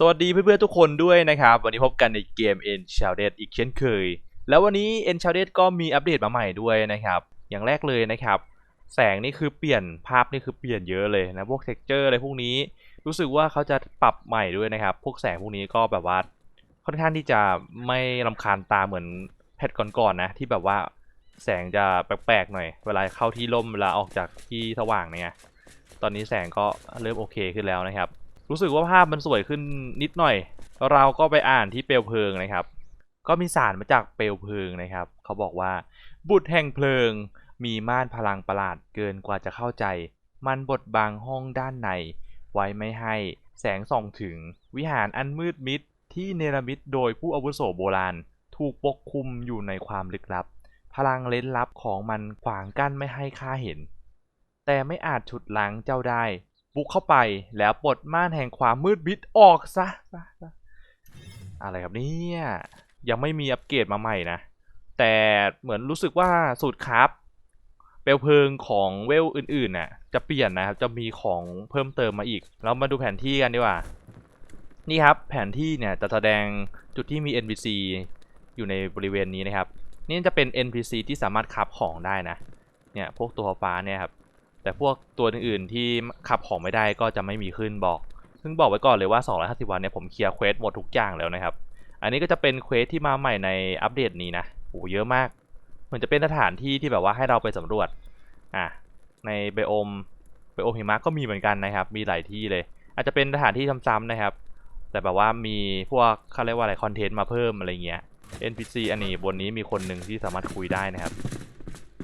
สวัสดีเพื่อนๆทุกคนด้วยนะครับ วันนี้พบกันในเกม e n c h a n t e d อีกเช่นเคย แล้ววันนี้ e n c h a n t e d ก็มีอัปเดตมาใหม่ด้วยนะครับ อย่างแรกเลยนะครับ แสงนี่คือเปลี่ยนภาพนี่คือเปลี่ยนเยอะเลยนะ พวก texture อะไรพวกนี้ รู้สึกว่าเขาจะปรับใหม่ด้วยนะครับ พวกแสงพวกนี้ก็แบบว่าค่อนข้างที่จะไม่รำคาญตาเหมือนแพทก่อนๆนะ ที่แบบว่าแสงจะแปลกๆหน่อย เวลาเข้าที่ร่มเวลาออกจากที่สว่างเนี่ย ตอนนี้แสงก็เริ่มโอเคขึ้นแล้วนะครับ รู้สึกว่าภาพมันสวยขึ้นนิดหน่อย เราก็ไปอ่านที่เปลวเพลิงนะครับ ก็มีสารมาจากเปลวเพลิงนะครับ เขาบอกว่า บุตรแห่งเพลิง มีม่านพลังประหลาดเกินกว่าจะเข้าใจ มันบดบังห้องด้านใน ไว้ไม่ให้แสงส่องถึง วิหารอันมืดมิดที่เนรมิตโดยผู้อาวุโสโบราณ ถูกปกคลุมอยู่ในความลึกลับ พลังเล้นลับของมันขวางกั้นไม่ให้ข้าเห็น แต่ไม่อาจฉุดล้างเจ้าได้ บุกเข้าไปแล้วปลดม่านแห่งความมืดมิดออกซะซะซะอะไรครับเนี่ยยังไม่มีอัปเกรดมาใหม่นะ แต่เหมือนรู้สึกว่าสูตรคราฟเปลวเพลิงของเวลอื่นๆน่ะจะเปลี่ยนนะครับ จะมีของเพิ่มเติมมาอีก เรามาดูแผนที่กันดีกว่า นี่ครับแผนที่เนี่ยจะแสดงจุดที่มี NPC อยู่ในบริเวณนี้นะครับ นี่จะเป็น NPC ที่สามารถคราฟของได้นะ เนี่ยพวกตัวฟ้าเนี่ยครับ แต่พวกตัวอื่นๆที่ขับของไม่ได้ก็จะไม่มีขึ้นบอก ซึ่งบอกไว้ก่อนเลยว่า 250 วันเนี่ยผมเคลียร์เควสหมดทุกอย่างแล้วนะครับ อันนี้ก็จะเป็นเควสที่มาใหม่ในอัปเดตนี้นะโอ้เยอะมาก เหมือนจะเป็นสถานที่ที่แบบว่าให้เราไปสำรวจ อะ ในไบโอมไบโอมหิมะก็มีเหมือนกันนะครับ มีหลายที่เลย อาจจะเป็นสถานที่ซ้ำๆนะครับ แต่แบบว่ามีพวกเขาเรียกว่าอะไรคอนเทนต์มาเพิ่มอะไรเงี้ย NPC อันนี้บนนี้มีคนหนึ่งที่สามารถคุยได้นะครับ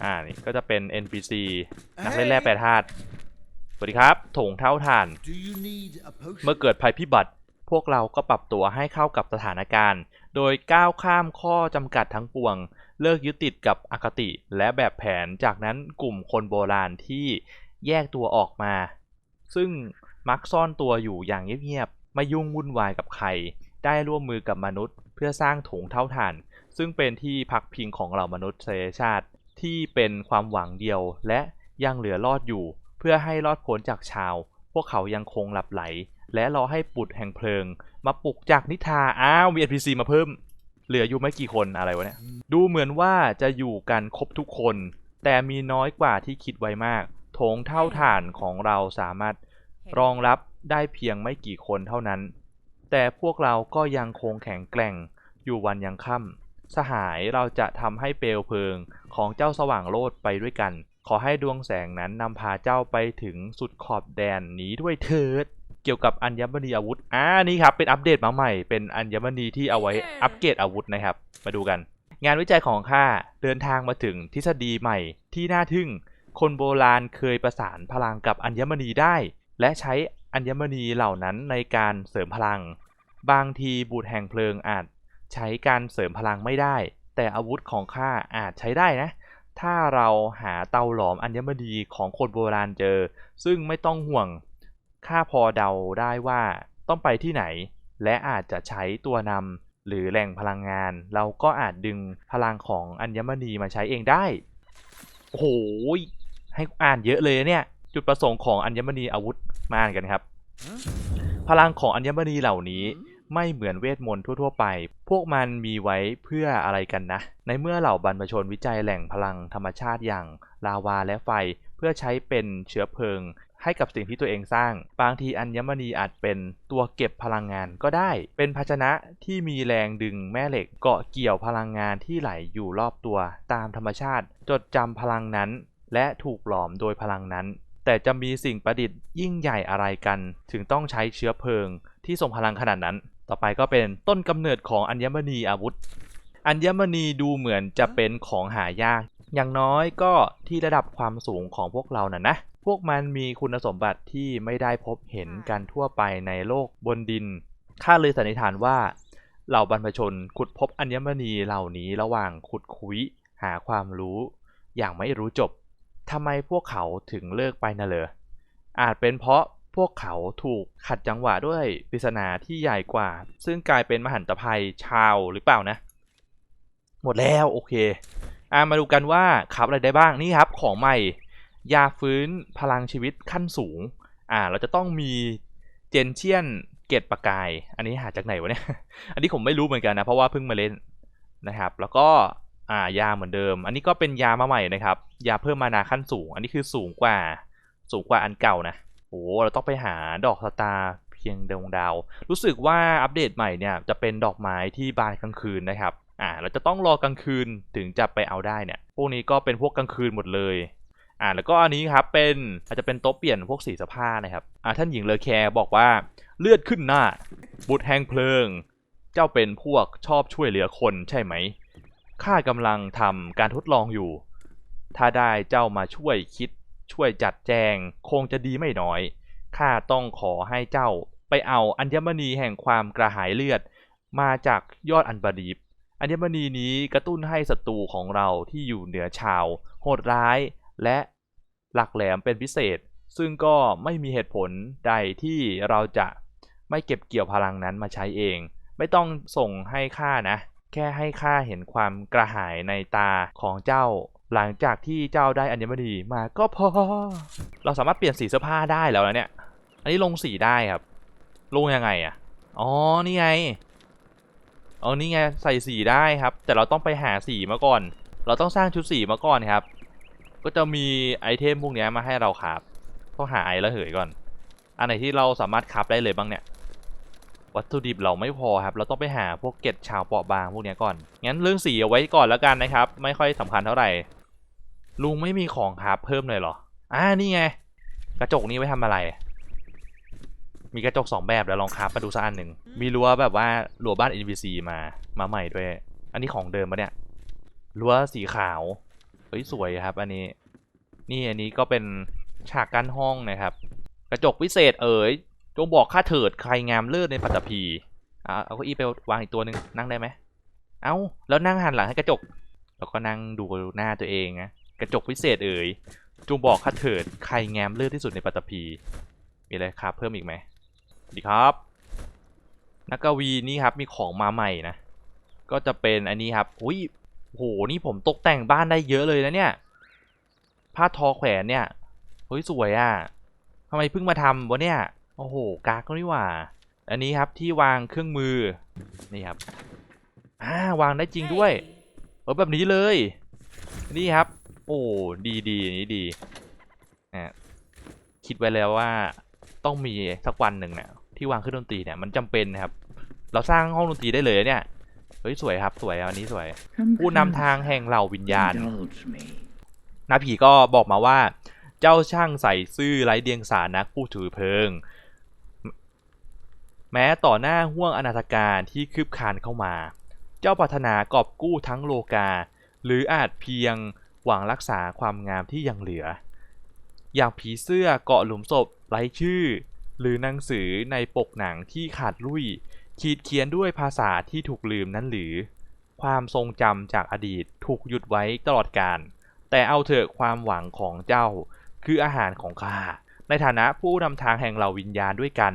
อ่านี่ก็จะเป็น NPC นักเล่นแร่แปรธาตุสวัสดีครับโถงเท่าฐาน Do you need a potion? เมื่อเกิดภัยพิบัติ พวกเราก็ปรับตัวให้เข้ากับสถานการณ์ โดยก้าวข้ามข้อจำกัดทั้งปวง เลิกยึดติดกับอคติและแบบแผนจากนั้นกลุ่มคนโบราณที่แยกตัวออกมา ซึ่งมักซ่อนตัวอยู่อย่างเงียบๆไม่ยุ่งวุ่นวายกับใคร ได้ร่วมมือกับมนุษย์ เพื่อสร้างโถงเท่าฐาน ซึ่งเป็นที่พักพิงของเหล่ามนุษยชาติ ที่เป็นความหวังเดียวและยังเหลือรอดอยู่ เพื่อให้รอดพ้นจากชาว พวกเขายังคงหลับไหล และรอให้ปุดแห่งเพลิง มาปลุกจากนิทาอ้าวมี NPC มาเพิ่ม เหลืออยู่ไม่กี่คนอะไรวะเนี่ยดูเหมือนว่าจะอยู่กันครบทุกคน แต่มีน้อยกว่าที่คิดไว้มากโถงเท่าฐานของเราสามารถรองรับได้เพียงไม่กี่คนเท่านั้น แต่พวกเราก็ยังคงแข็งแกร่งอยู่วันยังค่ำ สหายเราจะทำให้เปลวเพลิงของเจ้าสว่างโลดไปด้วยกัน ขอให้ดวงแสงนั้นนำพาเจ้าไปถึงสุดขอบแดนนี้ด้วยเถิด เกี่ยวกับอัญมณีอาวุธ อ่า นี่ครับ เป็นอัปเดตมาใหม่ เป็นอัญมณีที่เอาไว้อัปเกรดอาวุธนะครับ มาดูกัน งานวิจัยของข้าเดินทางมาถึงทฤษฎีใหม่ที่น่าทึ่ง คนโบราณเคยประสานพลังกับอัญมณีได้ และใช้อัญมณีเหล่านั้นในการเสริมพลัง บางทีบุตรแห่งเพลิงอาจ ใช้การเสริมพลังไม่ได้ แต่อาวุธของข้าอาจใช้ได้นะ ถ้าเราหาเตาหลอมอัญมณีของคนโบราณเจอ ซึ่งไม่ต้องห่วงข้าพอเดาได้ว่าต้องไปที่ไหน และอาจจะใช้ตัวนำหรือแหล่งพลังงาน เราก็อาจดึงพลังของอัญมณีมาใช้เองได้โอ้โหยให้อ่านเยอะเลยเนี่ย จุดประสงค์ของอัญมณีอาวุธมาอ่านกันครับ พลังของอัญมณีเหล่านี้ ไม่เหมือนเวทมนต์ทั่วๆไป พวกมันมีไว้เพื่ออะไรกันนะ ในเมื่อเหล่าบรรพชนวิจัยแหล่งพลังธรรมชาติอย่างลาวาและไฟ เพื่อใช้เป็นเชื้อเพลิง ให้กับสิ่งที่ตัวเองสร้าง บางทีอัญมณีอาจเป็นตัวเก็บพลังงานก็ได้ เป็นภาชนะที่มีแรงดึงแม่เหล็กเกาะเกี่ยวพลังงานที่ไหลอยู่รอบตัวตามธรรมชาติ จดจำพลังนั้น และถูกหลอมโดยพลังนั้นแต่จะมีสิ่งประดิษฐ์ยิ่งใหญ่อะไรกัน ถึงต้องใช้เชื้อเพลิงที่ทรงพลังขนาดนั้น ต่อไปก็เป็นต้นกำเนิดของอัญมณีอาวุธ อัญมณีดูเหมือนจะเป็นของหายาก อย่างน้อยก็ที่ระดับความสูงของพวกเราน่ะนะ พวกมันมีคุณสมบัติที่ไม่ได้พบเห็นกันทั่วไปในโลกบนดิน ข้าเลยสันนิษฐานว่าเหล่าบรรพชนขุดพบอัญมณีเหล่านี้ระหว่างขุดคุยหาความรู้ อย่างไม่รู้จบทำไมพวกเขาถึงเลิกไปนะเหรออาจเป็นเพราะ พวกเขาถูกขัดจังหวะด้วยปริศนาที่ใหญ่กว่า ซึ่งกลายเป็นมหันตภัยชาวหรือเปล่านะ หมดแล้วโอเคอ่ามาดูกันว่าขับอะไรได้บ้างนี่ครับของใหม่ ยาฟื้นพลังชีวิตขั้นสูงอ่าเราจะต้องมีเจนเชียนเกตประกาย อันนี้หาจากไหนวะเนี่ย อันนี้ผมไม่รู้เหมือนกันนะเพราะว่าเพิ่งมาเล่นนะครับ แล้วก็อ่ายาเหมือนเดิม อันนี้ก็เป็นยามาใหม่นะครับ ยาเพิ่มมานาขั้นสูง อันนี้คือสูงกว่าสูงกว่าอันเก่านะ โอ้เราต้องไปหาดอกสตาร์เพียงดวงดาว รู้สึกว่าอัปเดตใหม่เนี่ยจะเป็นดอกไม้ที่บานกลางคืนนะครับอ่าเราจะต้องรอกลางคืนถึงจะไปเอาได้เนี่ย พวกนี้ก็เป็นพวกกลางคืนหมดเลยอ่าแล้วก็อันนี้ครับเป็นอาจจะเป็นโต๊ะเปลี่ยนพวกสีสอผ้านะครับอ่าท่านหญิงเลอแคร์บอกว่าเลือดขึ้นหน้า บุตรแห่งเพลิง เจ้าเป็นพวกชอบช่วยเหลือคนใช่ไหมข้ากำลังทำการทดลองอยู่ ถ้าได้เจ้ามาช่วยคิด ช่วยจัดแจงคงจะดีไม่น้อย ข้าต้องขอให้เจ้าไปเอาอัญมณีแห่งความกระหายเลือด มาจากยอดอันบดีบ อัญมณีนี้กระตุ้นให้ศัตรูของเราที่อยู่เหนือชาว โหดร้ายและหลักแหลมเป็นพิเศษ ซึ่งก็ไม่มีเหตุผลใดที่เราจะไม่เก็บเกี่ยวพลังนั้นมาใช้เอง ไม่ต้องส่งให้ข้านะ แค่ให้ข้าเห็นความกระหายในตาของเจ้า หลังจากที่เจ้าได้อัญมณีมาก็พอ เราสามารถเปลี่ยนสีเสื้อผ้าได้แล้วนะเนี่ย อันนี้ลงสีได้ครับ ลงยังไงอะ อ๋อ นี่ไงอ๋อนี่ไงใส่สีได้ครับ แต่เราต้องไปหาสีมาก่อน เราต้องสร้างชุดสีมาก่อนครับ ก็จะมีไอเทมพวกนี้มาให้เราครับ ต้องหาไอระเหยก่อน อันไหนที่เราสามารถคราฟได้เลยบ้างเนี่ย วัตถุดิบเราไม่พอครับ เราต้องไปหาพวกเกล็ดชาวเปราะบางพวกนี้ก่อน งั้นเรื่องสีเอาไว้ก่อนแล้วกันนะครับ ไม่ค่อยสำคัญเท่าไหร่ ลุงไม่มีของครับเพิ่มเลยเหรอ อ่า นี่ไง กระจกนี้ไว้ทำอะไร มีกระจกสองแบบแล้วลองคราฟมาดูสักอันหนึ่ง มีรั้วแบบว่ารั้วบ้าน NPC มา มาใหม่ด้วย อันนี้ของเดิมปะเนี่ย รั้วสีขาว เฮ้ยสวยครับ อันนี้ นี่อันนี้ก็เป็นฉากกั้นห้องนะครับ กระจกพิเศษเอ๋ย จงบอกข้าเถิดใครงามเลิศในปัตตภีอะเอาเก้าอี้ไปวางอีกตัวหนึ่งนั่งได้ไหม เอ้า แล้วนั่งหันหลังให้กระจก แล้วก็นั่งดูหน้าตัวเองนะ กระจกพิเศษเอ๋ยจงบอกข้าเถิดใครงามเลิศที่สุดในปัตตภีมีอะไรครับเพิ่มอีกไหมดีครับนักกวีนี่ครับมีของมาใหม่นะ ก็จะเป็นอันนี้ครับอุ้ยโหนี่ผมตกแต่งบ้านได้เยอะเลยนะเนี่ย ผ้าทอแขวนเนี่ยเฮ้ยสวยอะ่ะทำไมเพิ่งมาทำวะเนี่ยโอ้โหกาก็นี่หว่า อันนี้ครับที่วางเครื่องมือนี่ครับอ่าวางได้จริงด้วยเออแบบนี้เลย นี่ครับ โอ้ดีดีอันนี้ดีอะคิดไว้แล้วว่าต้องมีสักวันหนึ่งเนี่ยที่วางเครื่องดนตรีเนี่ยมันจำเป็นนะครับ เราสร้างห้องดนตรีได้เลยเนี่ยเฮ้ยสวยครับสวยอันนี้สวย ผู้นำทางแห่งเหล่าวิญญาณ Indulge me. นาผีก็บอกมาว่า เจ้าช่างใส่ซื่อไร้เดียงสานักผู้ถือเพลิง แม้ต่อหน้าห่วงอนาถการที่คืบคลานเข้ามา เจ้าปรารถนากอบกู้ทั้งโลกา หรืออาจเพียง หวังรักษาความงามที่ยังเหลือ อย่างผีเสื้อเกาะหลุมศพไร้ชื่อ หรือหนังสือในปกหนังที่ขาดลุ่ยขีดเขียนด้วยภาษาที่ถูกลืมนั้นหรือ ความทรงจำจากอดีตถูกหยุดไว้ตลอดกาลแต่เอาเถอะความหวังของเจ้า คืออาหารของข้า ในฐานะผู้นำทางแห่งเหล่าวิญญาณด้วยกัน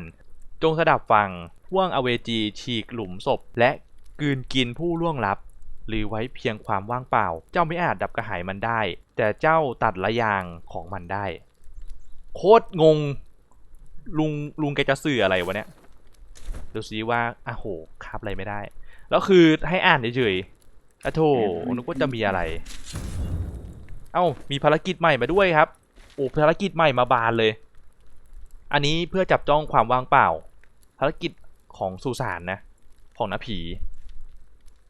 จงสดับฟังห่วงอเวจีฉีกหลุมศพและกืนกินผู้ล่วงลับ หรือไว้เพียงความว่างเปล่า เจ้าไม่อาจดับกระหายมันได้ แต่เจ้าตัดละยางของมันได้ โคตรงง ลุงลุงแกจะสื่ออะไรวะเนี่ยดูซิว่าอ้าโหคาบอะไรไม่ได้ แล้วคือให้อ่านเฉยๆอะโถนึกว่าจะมีอะไร เอ้ามีภารกิจใหม่มาด้วยครับโอ้ภารกิจใหม่มาบานเลย อันนี้เพื่อจับจ้องความว่างเปล่า ภารกิจของสุสานนะ ของนาผี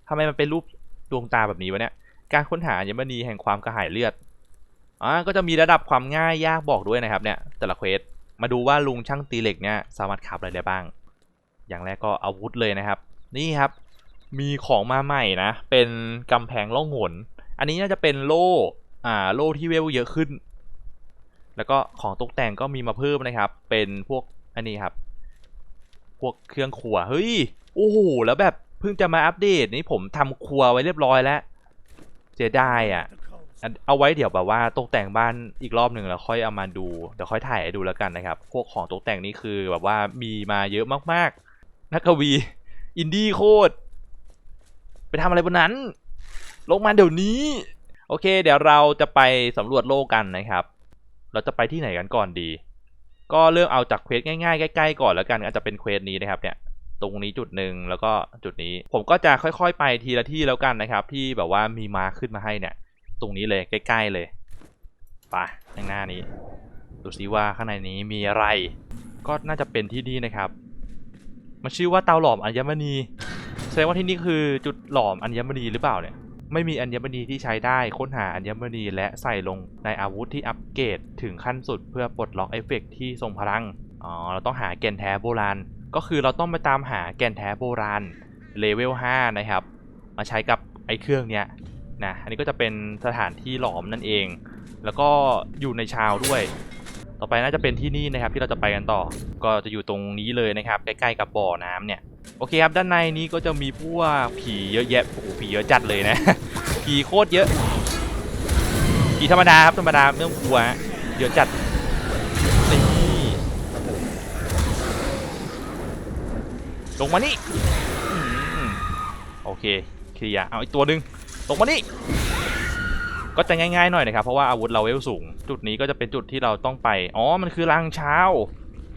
ทำไมมันเป็นรูป ดวงตาแบบนี้วะเนี่ย การค้นหาอัญมณีแห่งความกระหายเลือดอ่าก็จะมีระดับความง่ายยากบอกด้วยนะครับเนี่ยแต่ละเควสมาดูว่าลุงช่างตีเหล็กเนี่ยสามารถขับอะไรได้บ้าง อย่างแรกก็อาวุธเลยนะครับ นี่ครับ มีของมาใหม่นะ เป็นกำแพงล่องหน อันนี้น่าจะเป็นโล่ อ่า โล่ที่เวลเยอะขึ้น แล้วก็ของตกแต่งก็มีมาเพิ่มนะครับ เป็นพวกอันนี้ครับ พวกเครื่องครัว เฮ้ย โอ้โห แล้วแบบ เพิ่งจะมาอัปเดตนี่ผมทำครัวไว้เรียบร้อยแล้วเสียดายอะ เอาไว้เดี๋ยวแบบว่าตกแต่งบ้านอีกรอบหนึ่งแล้วค่อยเอามาดูเดี๋ยวค่อยถ่ายให้ดูแล้วกันนะครับ พวกของตกแต่งนี่คือแบบว่ามีมาเยอะมากๆ นักกวี อินดี้โคตร ไปทำอะไรบนนั้น ลงมาเดี๋ยวนี้ โอเค เดี๋ยวเราจะไปสำรวจโลกกันนะครับ เราจะไปที่ไหนกันก่อนดี ก็เริ่มเอาจากเควสง่ายๆใกล้ๆก่อนแล้วกันอาจจะเป็นเควสนี้นะครับเนี่ย ตรงนี้จุดหนึ่งแล้วก็จุดนี้ ผมก็จะค่อยๆ ไปทีละที่แล้วกันนะครับ ที่แบบว่ามีมาขึ้นมาให้เนี่ย ตรงนี้เลยใกล้ ๆ เลยไปข้างหน้านี้ ดูซิว่าข้างในนี้มีอะไร ก็น่าจะเป็นที่นี่นะครับ มันชื่อว่าเตาหลอมอัญมณีแสดงว่าที่นี่คือจุดหลอมอัญมณีหรือเปล่าเนี่ยไม่มีอัญมณีที่ใช้ได้ค้นหาอัญมณีและใส่ลงในอาวุธที่อัปเกรดถึงขั้นสุดเพื่อปลดล็อกเอฟเฟกต์ที่ทรงพลัง อ๋อ เราต้องหาแก่นแท้โบราณ ก็คือเราต้องไปตามหาแก่นแท้โบราณเลเวล 5 นะครับ มาใช้กับไอ้เครื่องเนี้ยนะอันนี้ก็จะเป็นสถานที่หลอมนั่นเอง แล้วก็อยู่ในชาวด้วย ต่อไปน่าจะเป็นที่นี่นะครับที่เราจะไปกันต่อ ก็จะอยู่ตรงนี้เลยนะครับใกล้ๆกับบ่อน้ำเนี่ยโอเคครับด้านในนี้ก็จะมีพวกผีเยอะแยะโอ้โหผีเยอะจัดเลยนะ ผีโคตรเยอะผีธรรมดาครับธรรมดาไม่ต้องกลัวเยอะจัด นี่ ลงมานี่โอเคเคลียร์เอาอีกตัวหนึ่งลงมานี่ก็จะง่ายๆหน่อยนะครับ เพราะว่าอาวุธเราเวลสูง จุดนี้ก็จะเป็นจุดที่เราต้องไป อ๋อ มันคือรางเช้า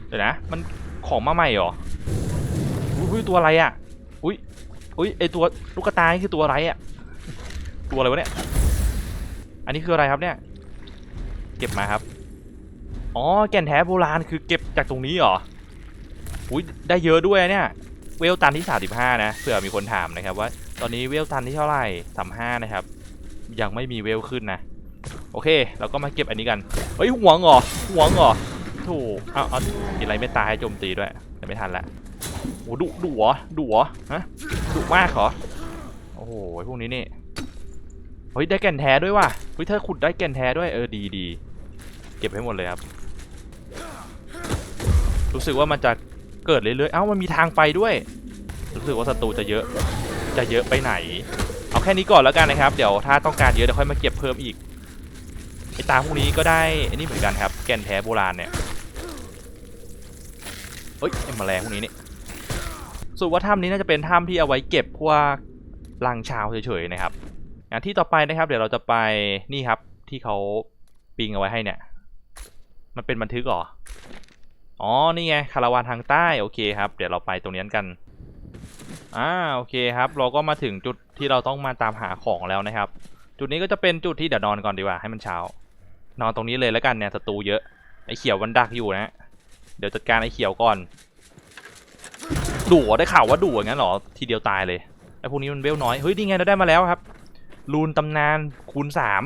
เดี๋ยวนะ มันของมาใหม่เหรอ อุ้ยตัวอะไรอะ อุ้ย อุ้ยไอตัวลูกกระตายนี่คือตัวอะไรอะ ตัวอะไรวะเนี่ย อันนี้คืออะไรครับเนี่ย เก็บมาครับ อ๋อ แก่นแท้โบราณคือเก็บจากตรงนี้เหรอ อุ้ยได้เยอะด้วยเนี่ย เวลตันที่ 35 นะเผื่อมีคนถามนะครับว่า ตอนนี้เวลตันที่เท่าไหร่35นะครับ ยังไม่มีเวลขึ้นนะ โอเค เราก็มาเก็บอันนี้กัน เฮ้ยหัวงเหรอหวงอถูกเอาเอากินอะไรไม่ตายให้โจมตีด้วยแต่ไม่ทันละโอ้ดุดุเหรอดุเหรอฮะดุมากเหรอโอ้โหพวกนี้นี่เฮ้ยได้แก่นแท้ด้วยว่ะเฮ้ยถ้าขุดได้แก่นแท้ด้วยเออดีดีเก็บให้หมดเลยครับ รู้สึกว่ามันจะ เกิดเรื่อยๆ เอ้ามันมีทางไปด้วย รู้สึกว่าศัตรูจะเยอะ จะเยอะไปไหน เอาแค่นี้ก่อนแล้วกันนะครับ เดี๋ยวถ้าต้องการเยอะเดี๋ยวค่อยมาเก็บเพิ่มอีก ไอตาพวกนี้ก็ได้อันนี้เหมือนกันครับ แกนแท้โบราณเนี่ยเฮ้ยแมลงพวกนี้นี่สุดว่าถ้ำนี้น่าจะเป็นถ้ำที่เอาไว้เก็บพวกลังชาวเฉยๆนะครับอะที่ต่อไปนะครับ เดี๋ยวเราจะไปนี่ครับที่เขาปิงเอาไว้ให้เนี่ย มันเป็นบันทึกหรอ อ๋อ นี่ไง คาราวานทางใต้ โอเคครับ เดี๋ยวเราไปตรงนี้กัน อ่า โอเคครับ เราก็มาถึงจุดที่เราต้องมาตามหาของแล้วนะครับ จุดนี้ก็จะเป็นจุดที่เดี๋ยวนอนก่อนดีกว่า ให้มันเช้า นอนตรงนี้เลยแล้วกันเนี่ยศัตรูเยอะ ไอ้เขียวมันดักอยู่นะ เดี๋ยวจัดการไอ้เขียวก่อน ดุได้ข่าวว่าดุอย่างนั้นเหรอ ทีเดียวตายเลย ไอ้พวกนี้มันเวลน้อย เฮ้ย นี่ไงเราได้มาแล้วครับ รูนตำนานคูณสาม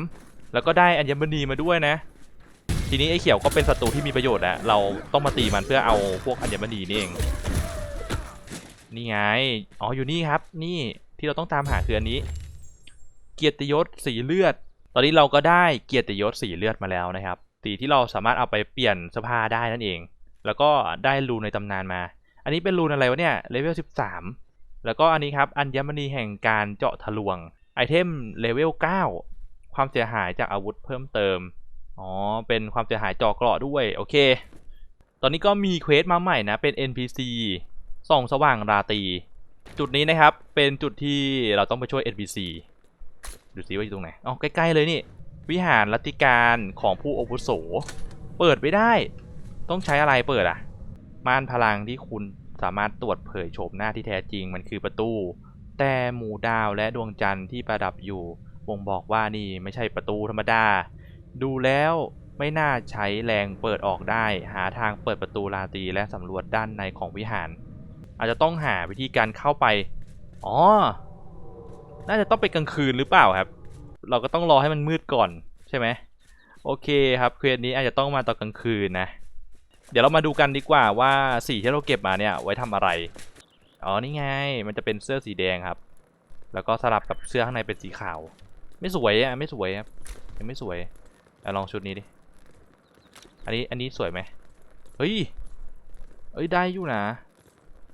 แล้วก็ได้อัญมณีมาด้วยนะ ทีนี้ไอ้เขียวก็เป็นศัตรูที่มีประโยชน์แล้วเราต้องมาตีมันเพื่อเอาพวกอัญมณีนี่เอง นี่ไง อ๋ออยู่นี่ครับ นี่ที่เราต้องตามหาคืออันนี้ เกียรติยศสีเลือด ตอนนี้เราก็ได้เกียรติยศสีเลือดมาแล้วนะครับสีที่เราสามารถเอาไปเปลี่ยนเสื้อผ้าได้นั่นเอง แล้วก็ได้รูนในตำนานมา อันนี้เป็นรูนอะไรวะเนี่ยเลเวล13 แล้วก็อันนี้ครับอัญมณีแห่งการเจาะทะลวงไอเทมเลเวล9ความเสียหายจากอาวุธเพิ่มเติม อ๋อ เป็นความเสียหายเจาะเกราะด้วย โอเค ตอนนี้ก็มีเควสมาใหม่นะ เป็น NPC ส่องสว่างราตรี จุดนี้นะครับ เป็นจุดที่เราต้องไปช่วย NPC ดูซิว่าอยู่ตรงไหน อ๋อ ใกล้ๆเลยนี่ วิหารลัทธิการของผู้อาวุโส เปิดไม่ได้ ต้องใช้อะไรเปิดอะม่านพลังที่คุณสามารถตรวจเผยโฉมหน้าที่แท้จริงมันคือประตู แต่หมู่ดาวและดวงจันทร์ที่ประดับอยู่บ่งบอกว่านี่ไม่ใช่ประตูธรรมดา ดูแล้วไม่น่าใช้แรงเปิดออกได้ หาทางเปิดประตูราตรีและสำรวจด้านในของวิหาร อาจจะต้องหาวิธีการเข้าไป อ๋อ น่าจะต้องไปกลางคืนหรือเปล่าครับ เราก็ต้องรอให้มันมืดก่อนใช่ไหมโอเคครับเควสนี้อาจจะต้องมาตอนกลางคืนนะ เดี๋ยวเรามาดูกันดีกว่าว่าสีที่เราเก็บมาเนี่ยไว้ทำอะไร อ๋อนี่ไง มันจะเป็นเสื้อสีแดงครับ แล้วก็สลับกับเสื้อข้างในเป็นสีขาว ไม่สวยอะไม่สวยครับยังไม่สวย อาลองชุดนี้ดิ อันนี้อันนี้สวยไหมเฮ้ย เอ้ยได้อยู่นะ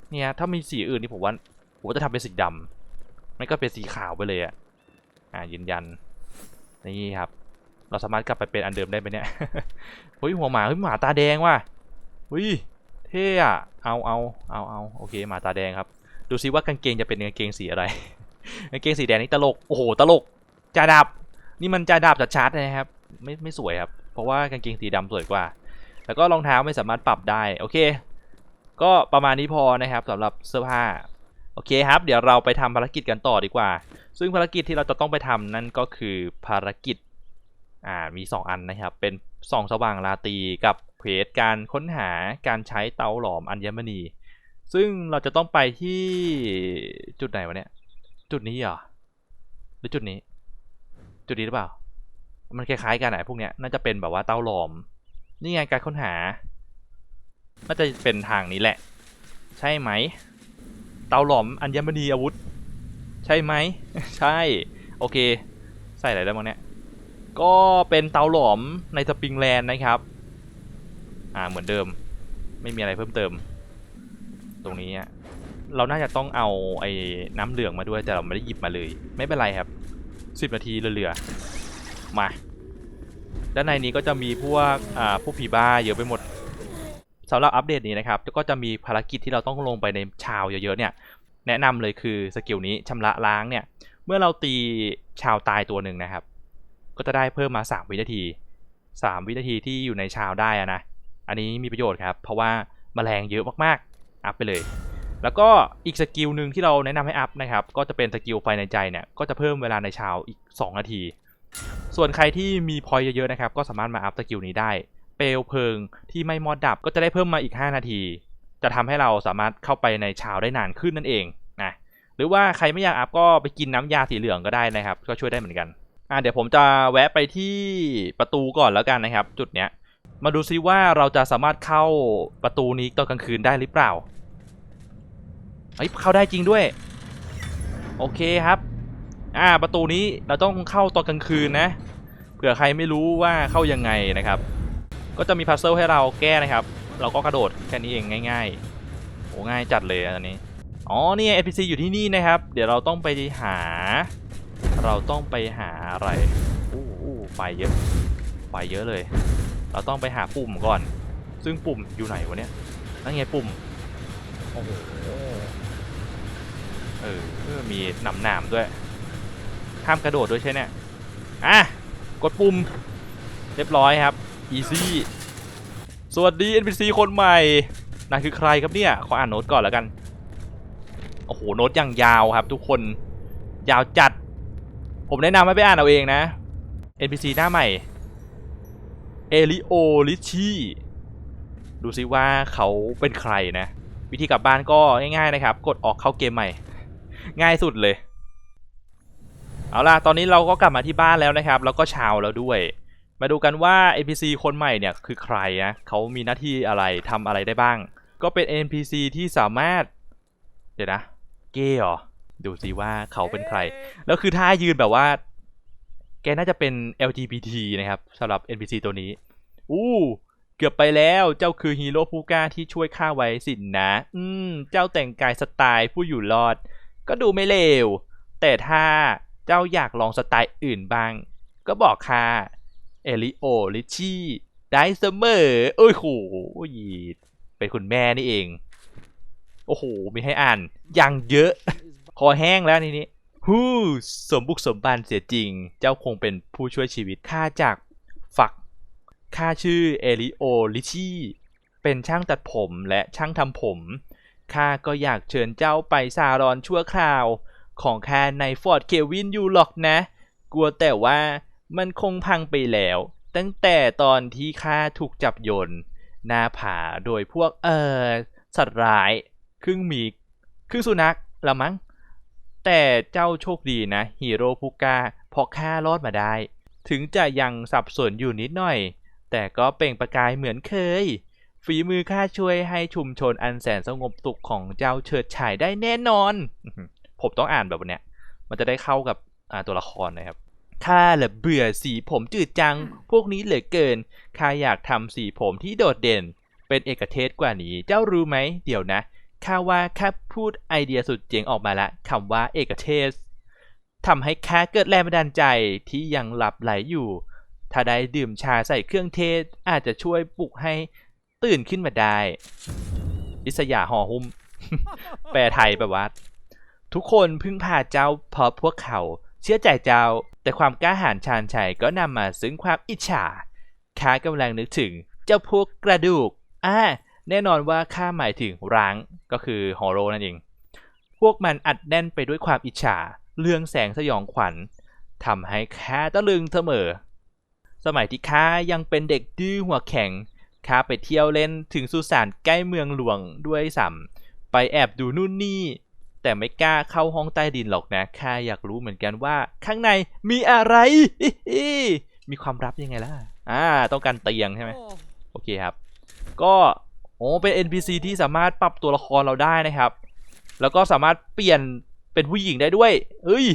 เนี่ยถ้ามีสีอื่นนี่ผมว่าผมจะทำเป็นสีดำไม่ก็เป็นสีขาวไปเลยอะอ่ายืนยัน นี่ครับ เราสามารถกลับไปเป็นอันเดิมได้ไหมเนี่ย เฮ้ยหัวหมาเฮ้ยหมาตาแดงว่ะเฮ้ยเท่อะเอาเอาเอาเอาโอเคหมาตาแดงครับ ดูซิว่ากางเกงจะเป็นกางเกงสีอะไรกางเกงสีแดงนี่ตลก โอ้โหตลกจ่าดับ นี่มันจ่าดับชัดๆนะครับ ไม่ไม่สวยครับ เพราะว่ากางเกงสีดำสวยกว่า แล้วก็รองเท้าไม่สามารถปรับได้โอเค ก็ประมาณนี้พอนะครับสำหรับเสื้อผ้าโอเคครับ เดี๋ยวเราไปทำภารกิจกันต่อดีกว่า ซึ่งภารกิจที่เราจะต้องไปทำนั่นก็คือภารกิจอ่ามี 2 อันนะครับ เป็นส่องสว่างราตีกับเควสการค้นหาการใช้เตาหลอมอัญมณี ซึ่งเราจะต้องไปที่จุดไหนวะเนี่ย จุดนี้เหรอ หรือจุดนี้ จุดนี้หรือเปล่า มันคล้ายๆกันไหนพวกเนี้ยน่าจะเป็นแบบว่าเตาหลอม นี่ไงการค้นหา น่าจะเป็นทางนี้แหละ ใช่ไหม เตาหลอมอัญมณีอาวุธ ใช่ไหม ใช่ โอเค ใส่อะไรได้บ้างเนี่ย ก็เป็นเตาหลอมในสปริงแลนด์นะครับ อ่าเหมือนเดิม ไม่มีอะไรเพิ่มเติม ตรงนี้เราน่าจะต้องเอาไอ้น้ำเหลืองมาด้วยแต่เราไม่ได้หยิบมาเลย ไม่เป็นไรครับ 10 นาทีเหลือๆ มา ด้านในนี้ก็จะมีพวกอ่าพวกผีบ้าเยอะไปหมดสำหรับอัปเดตนี้นะครับก็จะมีภารกิจที่เราต้องลงไปในชาวเยอะๆเนี่ยแนะนำเลยคือสกิลนี้ชำระล้างเนี่ยเมื่อเราตีชาวตายตัวหนึ่งนะครับ ก็จะได้เพิ่มมา 3 วินาที 3 วินาทีที่อยู่ในชาวได้อะนะอันนี้มีประโยชน์ครับ เพราะว่าแมลงเยอะมากๆ อัพไปเลย แล้วก็อีกสกิลหนึ่งที่เราแนะนำให้อัพนะครับ ก็จะเป็นสกิลไฟในใจเนี่ยก็จะเพิ่มเวลาในชาวอีก 2 นาที ส่วนใครที่มีพอยเยอะๆนะครับ ก็สามารถมาอัพสกิลนี้ได้ เปลวเพลิงที่ไม่มอดดับก็จะได้เพิ่มมาอีก 5 นาที จะทำให้เราสามารถเข้าไปในชาวได้นานขึ้นนั่นเองนะหรือว่าใครไม่อยากอัพก็ไปกินน้ำยาสีเหลืองก็ได้นะครับ ก็ช่วยได้เหมือนกันอ่าเดี๋ยวผมจะแวะไปที่ประตูก่อนแล้วกันนะครับ จุดเนี้ยมาดูซิว่าเราจะสามารถเข้าประตูนี้ตอนกลางคืนได้หรือเปล่าเฮ้ยเข้าได้จริงด้วย โอเคครับ อ่าประตูนี้เราต้องเข้าตอนกลางคืนนะเผื่อใครไม่รู้ว่าเข้ายังไงนะครับ ก็จะมีพัซเซิลให้เราแก้นะครับ เราก็กระโดดแค่นี้เองง่ายๆโอ้ง่ายจัดเลยอันนี้อ๋อนี่ NPC อยู่ที่นี่นะครับ เดี๋ยวเราต้องไปหา เราต้องไปหาอะไรอู้อู้ไฟเยอะไฟเยอะเลย เราต้องไปหาปุ่มก่อน ซึ่งปุ่มอยู่ไหนวะเนี่ยนั่นไงปุ่มโอ้โหเออเออมีหนำหนามด้วย ห้ามกระโดดด้วยใช่เนี่ย อะ กดปุ่ม เรียบร้อยครับ easy สวัสดี NPC คนใหม่ นายคือใครครับเนี่ย ขออ่านโน้ตก่อนแล้วกัน โอ้โห โน้ตอย่างยาวครับ ทุกคน ยาวจัด ผมแนะนำให้ไปอ่านเอาเองนะ NPC หน้าใหม่ เอลิโอลิชีดูซิว่าเขาเป็นใครนะ วิธีกลับบ้านก็ง่ายๆนะครับ กดออกเข้าเกมใหม่ ง่ายสุดเลย เอาล่ะ ตอนนี้เราก็กลับมาที่บ้านแล้วนะครับ แล้วก็เช้าแล้วด้วย มาดูกันว่า NPC คนใหม่เนี่ยคือใครนะเขามีหน้าที่อะไรทำอะไรได้บ้าง ก็เป็น NPC ที่สามารถ เดี๋ยวนะ เก้เหรอ ดูสิว่าเขาเป็นใคร แล้วคือท่ายืนแบบว่า แกน่าจะเป็น LGBT นะครับสำหรับ NPC ตัวนี้ อู้เกือบไปแล้วเจ้าคือฮีโร่ผู้กล้าที่ช่วยข้าไว้สินนะ อืม เจ้าแต่งกายสไตล์ผู้อยู่รอด ก็ดูไม่เลว แต่ถ้า จ้าอยากลองสไตล์อื่นบ้าง ก็บอกข้าเอลิโอลิชี่ได้เสมอโอ้ยโหเป็นคุณแม่นี่เอง โอ้โห มีให้อ่าน อย่างเยอะ คอแห้งแล้วทีนี้ฮู้สมบุกสมบันเสียจริง เจ้าคงเป็นผู้ช่วยชีวิตข้าจากฝักข้าชื่อเอลิโอลิชี่เป็นช่างตัดผมและช่างทำผมข้าก็อยากเชิญเจ้าไปซารอนชั่วคราว ของข้าในฟอร์ดเควินอยู่หรอกนะ กลัวแต่ว่ามันคงพังไปแล้ว ตั้งแต่ตอนที่ข้าถูกจับโยนหน้าผาโดยพวกเออสัตว์ร้าย ครึ่งหมี ครึ่งสุนัขละมั้ง แต่เจ้าโชคดีนะฮีโร่ผู้กล้าเพราะข้ารอดมาได้ ถึงจะยังสับสนอยู่นิดหน่อย แต่ก็เปล่งประกายเหมือนเคย ฝีมือข้าช่วยให้ชุมชนอันแสนสงบสุขของเจ้าเฉิดฉายได้แน่นอน ผมต้องอ่านแบบเนี้ยมันจะได้เข้ากับอ่าตัวละครนะครับข้าละเบื่อสีผมจืดจัง พวกนี้เหลือเกินข้าอยากทำสีผมที่โดดเด่น เป็นเอกเทศกว่านี้ เจ้ารู้ไหม เดี๋ยวนะข้าว่าข้าพูดไอเดียสุดเจ๋งออกมาละคำว่าเอกเทศทำให้ข้าเกิดแรงบันดาลใจที่ยังหลับไหลอยู่ ถ้าได้ดื่มชาใส่เครื่องเทศอาจจะช่วยปลุกให้ตื่นขึ้นมาได้ อิสยาห่อหุ้ม แปลไทยแบบว่า ทุกคนพึ่งพาเจ้าเพราะพวกเขาเชื่อใจเจ้า แต่ความกล้าหาญชาญชัยก็นำมาซึ่งความอิจฉาข้ากำลังนึกถึงเจ้าพวกกระดูกอ่าแน่นอนว่าข้าหมายถึงร้างก็คือฮอโรนั่นเอง พวกมันอัดแน่นไปด้วยความอิจฉาเรื่องแสงสยองขวัญทำให้ข้าตะลึงเสมอ สมัยที่ข้ายังเป็นเด็กดื้อหัวแข็งข้าไปเที่ยวเล่นถึงสุสานใกล้เมืองหลวงด้วยซ้ำไปแอบดูนู่นนี่ แต่ไม่กล้าเข้าห้องใต้ดินหรอกนะข้าอยากรู้เหมือนกันว่า ข้างในมีอะไร มีความลับยังไงล่ะ อ่า ต้องการเตียงใช่ไหมโอเคครับ ก็โอ้เป็น NPC ที่สามารถปรับตัวละครเราได้นะครับ แล้วก็สามารถเปลี่ยนเป็นผู้หญิงได้ด้วยเอ้ย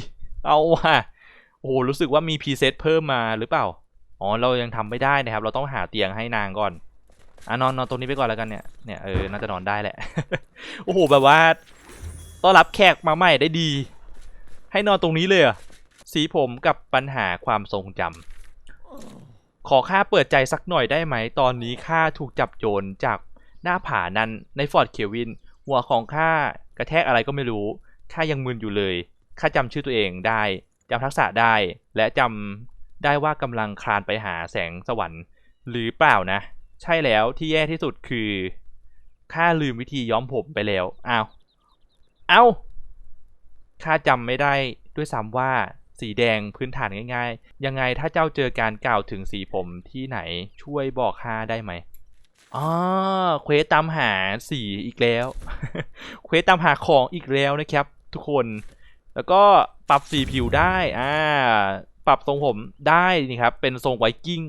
เอาว่ะโอ้โหรู้สึกว่ามีพรีเซตเพิ่มมาหรือเปล่า อ๋อ เรายังทำไม่ได้นะครับ เราต้องหาเตียงให้นางก่อนอะนอนนอนตรงนี้ไปก่อนแล้วกันเนี่ย เนี่ยเออ น่าจะนอนได้แหละ โอ้โห แบบว่า ต้อนรับแขกมาใหม่ได้ดี ให้นอนตรงนี้เลยอะสีผมกับปัญหาความทรงจำขอค่าเปิดใจสักหน่อยได้ไหม ตอนนี้ข้าถูกจับโยนจากหน้าผานั้นในฟอร์ดเควิน หัวของข้ากระแทกอะไรก็ไม่รู้ข้ายังมึนอยู่เลยข้าจำชื่อตัวเองได้จำทักษะได้และจำได้ว่ากำลังคลานไปหาแสงสวรรค์ หรือเปล่านะ ใช่แล้วที่แย่ที่สุดคือข้าลืมวิธีย้อมผมไปแล้วอ้าว เอ้าข้าจำไม่ได้ด้วยซ้ำว่าสีแดงพื้นฐานง่ายๆ ยังไงถ้าเจ้าเจอการกล่าวถึงสีผมที่ไหนช่วยบอกข้าได้ไหมอ๋อเควสตามหาสีอีกแล้ว เควสตามหาของอีกแล้วนะครับ ทุกคน แล้วก็ปรับสีผิวได้ อ่า ปรับทรงผมได้นี่ครับ เป็นทรงไวกิ้ง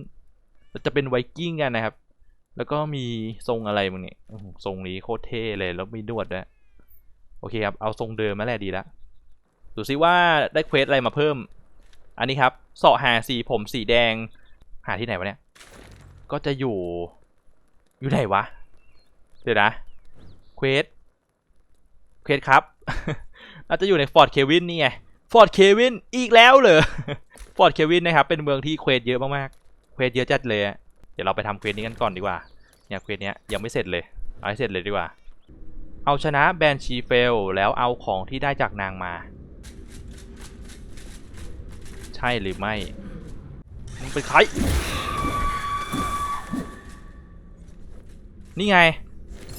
จะเป็นไวกิ้งกันนะครับ แล้วก็มีทรงอะไรมึงเนี่ยทรงนี้โคตรเท่เลย แล้วมีนวดด้วย โอเคครับ เอาทรงเดิมมาแหละดีละดูซิว่าได้เควสอะไรมาเพิ่ม อันนี้ครับเสาะหาสีผมสีแดง หาที่ไหนวะเนี่ย ก็จะอยู่ อยู่ไหนวะ เดี๋ยวนะเควสเควสครับน่าจะอยู่ในฟอร์ดเควินนี่ไงฟอร์ดเควินอีกแล้วเหรอฟอร์ดเควินนะครับ เป็นเมืองที่เควสเยอะมากๆ เควสเยอะจัดเลยอะเดี๋ยวเราไปทำเควสนี้กันก่อนดีกว่า เนี่ยเควสเนี้ยยังไม่เสร็จเลย เอาให้เสร็จเลยดีกว่า เอาชนะแบนชีเฟลแล้วเอาของที่ได้จากนางมา ใช่หรือไม่มึงเป็นใครนี่ไง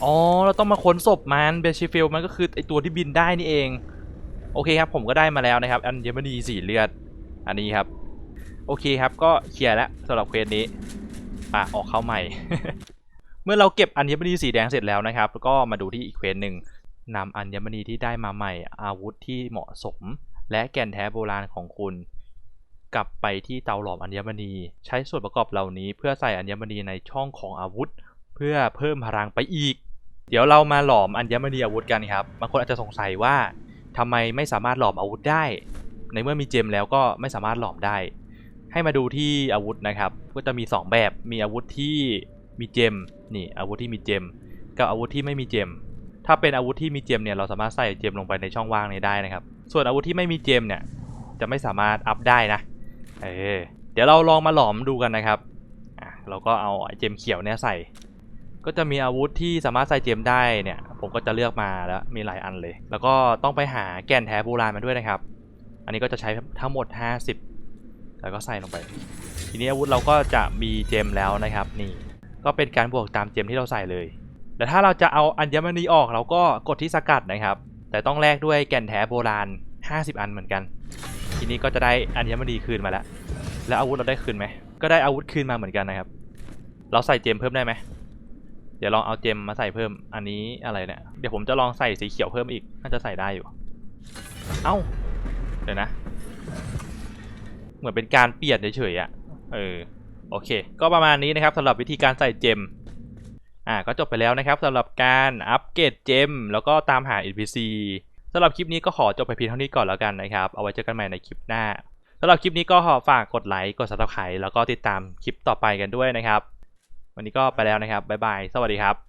อ๋อ เราต้องมาค้นศพมันเบชิฟิลมันก็คือไอตัวที่บินได้นี่เอง โอเคครับ ผมก็ได้มาแล้วนะครับ อัญมณีสีเลือด อันนี้ครับ โอเคครับ ก็เคลียร์แล้วสำหรับเควสนี้ อะ ออกเข้าใหม่ มื่อเราเก็บอัญมณีสีแดงเสร็จแล้วนะครับ ก็มาดูที่อีกเควสหนึ่งนำอัญมณีที่ได้มาใหม่อาวุธที่เหมาะสม และแก่นแท้โบราณของคุณ กลับไปที่เตาหลอมอัญมณี ใช้ส่วนประกอบเหล่านี้เพื่อใส่อัญมณีในช่องของอาวุธ เพื่อเพิ่มพลังไปอีก เดี๋ยวเรามาหลอมอัญมณีอาวุธกันครับบางคนอาจจะสงสัยว่าทำไมไม่สามารถหลอมอาวุธได้ ในเมื่อมีเจมแล้วก็ไม่สามารถหลอมได้ ให้มาดูที่อาวุธนะครับ ก็จะมี 2 แบบมีอาวุธที่ มีเจมนี่อาวุธที่มีเจมกับอาวุธที่ไม่มีเจม ถ้าเป็นอาวุธที่มีเจมเนี่ยเราสามารถใส่เจมลงไปในช่องว่างนี้ได้นะครับ ส่วนอาวุธที่ไม่มีเจมเนี่ยจะไม่สามารถอัพได้นะเออเดี๋ยวเราลองมาหลอมดูกันนะครับอะเราก็เอาเจมเขียวเนี่ยใส่ ก็จะมีอาวุธที่สามารถใส่เจมได้เนี่ยผมก็จะเลือกมาแล้วมีหลายอันเลย แล้วก็ต้องไปหาแก่นแท้โบราณมาด้วยนะครับ อันนี้ก็จะใช้ทั้งหมด 50 แล้วก็ใส่ลงไป ทีนี้อาวุธเราก็จะมีเจมแล้วนะครับนี่ ก็เป็นการบวกตามเจมที่เราใส่เลยแต่ถ้าเราจะเอาอัญมณีออกเราก็กดที่สกัดนะครับ แต่ต้องแลกด้วยแก่นแท้โบราณ 50 อันเหมือนกัน ทีนี้ก็จะได้อัญมณีคืนมาแล้ว แล้วอาวุธเราได้คืนไหม ก็ได้อาวุธคืนมาเหมือนกันนะครับ เราใส่เจมเพิ่มได้ไหม เดี๋ยวลองเอาเจมมาใส่เพิ่ม อันนี้อะไรเนี่ย เดี๋ยวผมจะลองใส่สีเขียวเพิ่มอีก น่าจะใส่ได้อยู่ เอ้า เดี๋ยวนะ เหมือนเป็นการเปลี่ยนเฉยๆอะ่ะ เออ โอเค ก็ประมาณนี้นะครับสำหรับวิธีการใส่เจม อ่า ก็จบไปแล้วนะครับสำหรับการอัปเกรดเจม แล้วก็ตามหา NPC สำหรับคลิปนี้ก็ขอจบไปเพียงเท่านี้ก่อนแล้วกันนะครับ เอาไว้เจอกันใหม่ในคลิปหน้าสำหรับคลิปนี้ก็ฝากกดไลค์ กด subscribe แล้วก็ติดตามคลิปต่อไปกันด้วยนะครับ วันนี้ก็ไปแล้วนะครับ บ๊ายบาย สวัสดีครับ